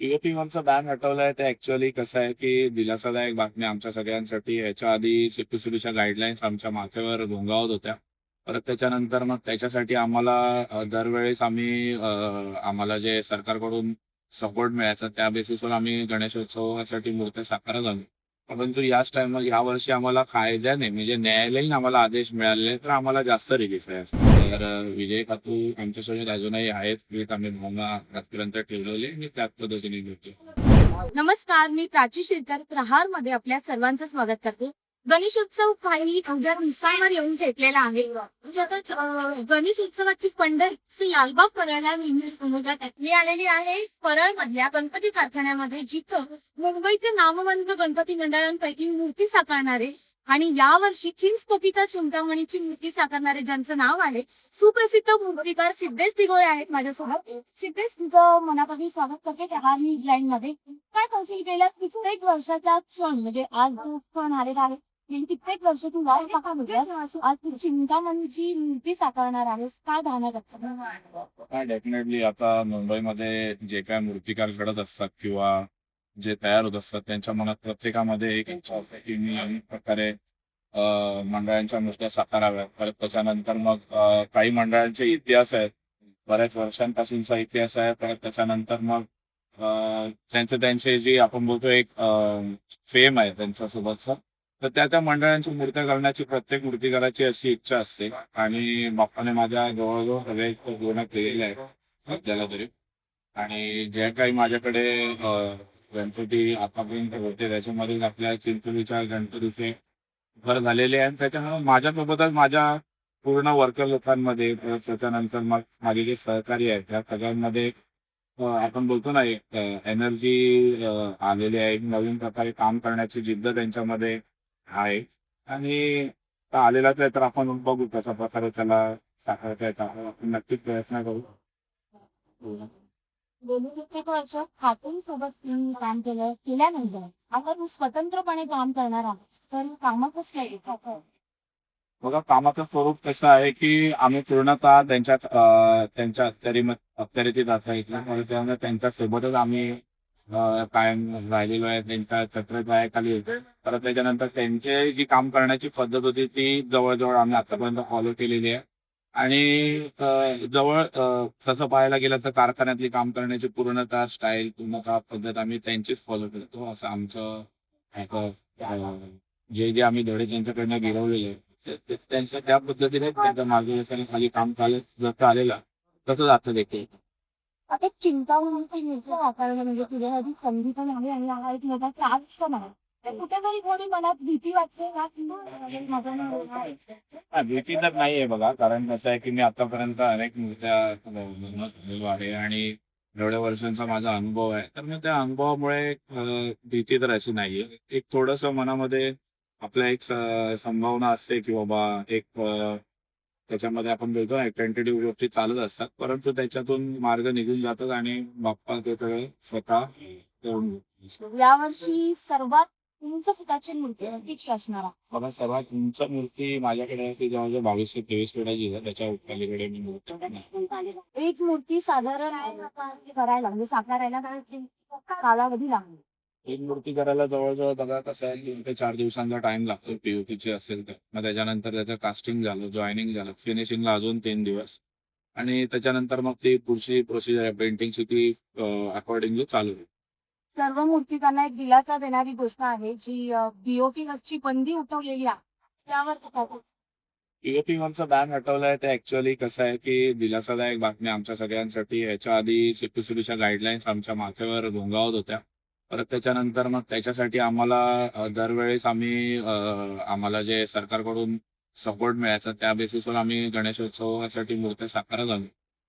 POP वरचा ban हटवलाय. ते actually कसं आहे की दिलासादायक बातमी आमच्या सगळ्यांसाठी. ह्याच्या आधी सीपीसीबीच्या गाईडलाईन्स आमच्या माथेवर घोंगावत होत्या. परत त्याच्यानंतर मग त्याच्यासाठी आम्हाला दरवेळेस आम्ही आम्हाला जे सरकारकडून सपोर्ट मिळायचा त्या बेसिसवर आम्ही गणेशोत्सवासाठी मूर्ती साकारत आलो परंतु याच टाइम या वर्षी आम्हाला कायद्याने म्हणजे न्यायालयीन आम्हाला आदेश मिळाले तर आम्हाला जास्त रिलीफ आहे तर विजय खातू आमच्यासोबत अजूनही आहेत आम्ही भावना आजपर्यंत ठेवलेले मी त्याच पद्धतीने घेतो. नमस्कार मी प्राची शिरकर प्रहारमध्ये आपल्या सर्वांचं स्वागत करते. गणेशोत्सव काही अवघ्या दिवसांवर येऊन ठेपलेला आहे. त्यातच गणेश गणेशोत्सवाची पंढरी लालबाग परळला नेहमीच आहे. मी आलेली आहे. परळ मधल्या गणपती कारखान्यामध्ये जिथं मुंबईचे नामवंत गणपती मंडळांपैकी मूर्ती साकारणारे आणि यावर्षी चिंचपोकीचा चिंतामणीची मूर्ती साकारणारे ज्यांचं नाव आहे सुप्रसिद्ध मूर्तिकार सिद्धेश दिगोळे आहेत माझ्यासोबत. सिद्धेश तुझं मनापासून स्वागत करते त्या मी ब्लाइंडमध्ये. काय कौशल्य गेल्या कित्येक वर्षाचा क्षण म्हणजे आज जो क्षण आलेला आहे. कित्येक वर्ष तू वाट पाहत आज तू चिंतामणीची मूर्ती साकारणार आहेस. काय काय डेफिनेटली आता मुंबईमध्ये जे काय मूर्तिकार घडत असतात किंवा जे तयार होत असतात त्यांच्या मनात प्रत्येकामध्ये एक इच्छा असते की मी अनेक प्रकारे अं, मंडळांच्या मूर्त्या साकाराव्यात. परत त्याच्यानंतर मग अं, काही मंडळांचे इतिहास आहेत. बऱ्याच वर्षांपासूनचा इतिहास आहे. परत त्याच्यानंतर मग अं, त्यांचे त्यांचे जे आपण बोलतो एक फेम आहे त्यांच्यासोबतचा. तर त्या त्या मंडळांची मूर्त्या करण्याची प्रत्येक मूर्तीकाराची अशी इच्छा असते. आणि बाप्पाने माझ्या जवळजवळ सगळे पूर्ण केलेले आहे सध्याला तरी. आणि जे काही माझ्याकडे गणपती आतापर्यंत होते त्याच्यामध्ये आपल्या चिंचोलीच्या गणपतीचे भर झालेले आहे. त्याच्यामुळे माझ्यासोबतच माझ्या पूर्ण वर्कर लोकांमध्ये त्याच्यानंतर मग माझे जे सहकारी आहेत त्या सगळ्यांमध्ये आपण बोलतो ना एक एनर्जी आलेली आहे. एक नवीन प्रकारे काम करण्याची जिद्द त्यांच्यामध्ये आहे. आणि आता आलेलाच आहे तर आपण बघू कशा प्रकारे त्याला साकारता येतं आपण नक्कीच प्रयत्न करू. गेली कित्येक वर्ष खातून सोबत काम केलं केल्यानंतर आता तू स्वतंत्रपणे काम करणार आहेस तर कामं कसं आहे बघा कामाचं स्वरूप कसं आहे की आम्ही पूर्णतः त्यांच्यात अं, त्यांच्या अखत्यारीम अखत्यारीतीत असायचं आणि त्यामुळे त्यांच्या सोबतच आम्ही कायम राहिलेलो आहे त्यांच्या छत्रछायाखाली परत त्याच्यानंतर त्यांचे जी काम करण्याची पद्धत होती ती जवळजवळ आम्ही आतापर्यंत फॉलो केलेली आहे. आणि जवळ तसं पाहायला गेलं तर कारखान्यातली काम करण्याची पूर्णतः स्टाईल पूर्णतः पद्धत आम्ही त्यांचीच फॉलो करतो असं आमचं जे जे आम्ही धडे त्यांच्याकडनं गिरवलेले त्यांच्या त्या पद्धतीने त्यांच्या मार्गदर्शनाखाली काम चालत जसं आलेलं तसंच आता देखील. आता चिंता म्हणून मूर्ती म्हणजे तुझ्यासाठी संधी पण आहे आणि हा एक मोठा त्रास पण आहे तर कुठेतरी थोडी मनात भीती वाटते का की माझा नवरा आहे. हा, भीती तर नाहीये बघा कारण कसं आहे की मी आतापर्यंत अनेक मूर्त्या आहे आणि एवढ्या वर्षांचा माझा अनुभव आहे. तर मग त्या अनुभवामुळे अं, भीती तर अशी नाहीये. एक थोडस मनामध्ये आपल्या एक स- संभावना असते की बाबा एक अं, त्याच्यामध्ये आपण बोलतो टेंटेटिव्ह गोष्टी चालत असतात परंतु त्याच्यातून मार्ग निघून जातात आणि बाप्पा ते सगळे स्वतः. यावर्षी सर्वात उंच फुटाची मूर्ती असणार आहे? बघा सर्वात उंच मूर्ती माझ्याकडे आहे ती जवळजवळ बावीस ते तेवीस फुटाची आहे त्याच्या पलीकडे मी मूर्ती. एक मूर्ती साधारण करायला म्हणजे साकारायला कालावधी लागतो एक मूर्ती करायला जवळजवळ बघा कसं आहे तीन ते चार दिवसांचा टाइम लागतो पीओपीची असेल तर. मग त्याच्यानंतर त्याचं कास्टिंग झालं जॉईनिंग झालं फिनिशिंगला अजून तीन दिवस. आणि त्याच्यानंतर मग ती पुढची प्रोसिजर आहे पेंटिंगची ती अकॉर्डिंगली चालू आहे सर्व मूर्तिकांना एक दिलासा देणारी गोष्ट आहे जी बीओपी वरची बंदी उठवलेली आहे. त्यावर? पीओपी वरचा बॅन हटवलाय ते ऍक्च्युअली कसं आहे की दिलासादायक बातमी आमच्या सगळ्यांसाठी. ह्याच्या आधी सीपीसीबीच्या गाईडलाईन्स आमच्या माथ्यावर घोंगावत होत्या. परत त्याच्यानंतर मग त्याच्यासाठी आम्हाला दरवेळेस आम्ही आम्हाला जे सरकारकडून सपोर्ट मिळायचा त्या बेसिसवर आम्ही गणेशोत्सवासाठी मूर्त्या साकारत आलो.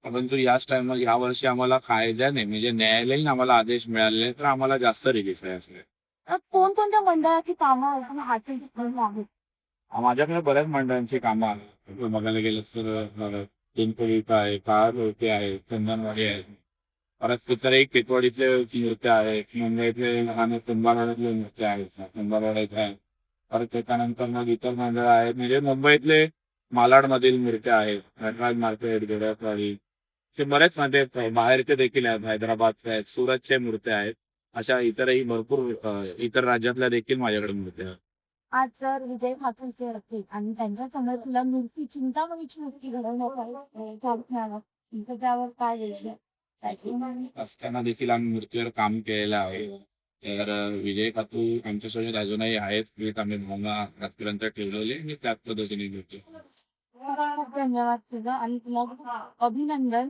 परंतु याच टाइम या वर्षी आम्हाला कायद्याने म्हणजे न्यायालयीन आम्हाला आदेश मिळाले तर आम्हाला जास्त रिलीफ आहे असं. कोणकोणत्या मंडळाची कामं हाती आहेत? माझ्याकडे बऱ्याच मंडळांची कामं आहेत. बघायला गेलं तर पिंपळीचा आहे कार होते आहे चंदनवाडी आहे परत एक टिटवाडीतले नृत्य आहेत मुंबईतले लहान कुंभारवाड्यातले नृत्य आहेत कुंभारवाड्याचे आहेत परत त्याच्यानंतर मग इतर मंडळ आहेत. म्हणजे मुंबईतले मालाड मधील नृत्य आहेत. नटराज मार्केट गेडसवाडी असे बरेच मध्ये बाहेरचे देखील आहेत. हैदराबादचे आहेत. सुरतचे मूर्त्या आहेत. अशा इतरही भरपूर इतर राज्यातल्या देखील माझ्याकडे मूर्त्या आहेत. आज जर विजय ठाकूरचे असतील आणि त्यांच्यासमोर तुला मूर्ती चिंतामणीची मूर्ती घडवण्यात चालू त्यावर काय विषय असताना देखील आम्ही मूर्तीवर काम केलेलं आहे. तर विजय खातू आमच्यासोबत अजूनही आहेत. मी आम्ही भावना आजपर्यंत ठेवलेले मी त्याच पद्धतीने घेतो खूप धन्यवाद तुझं आणि तुला अभिनंदन.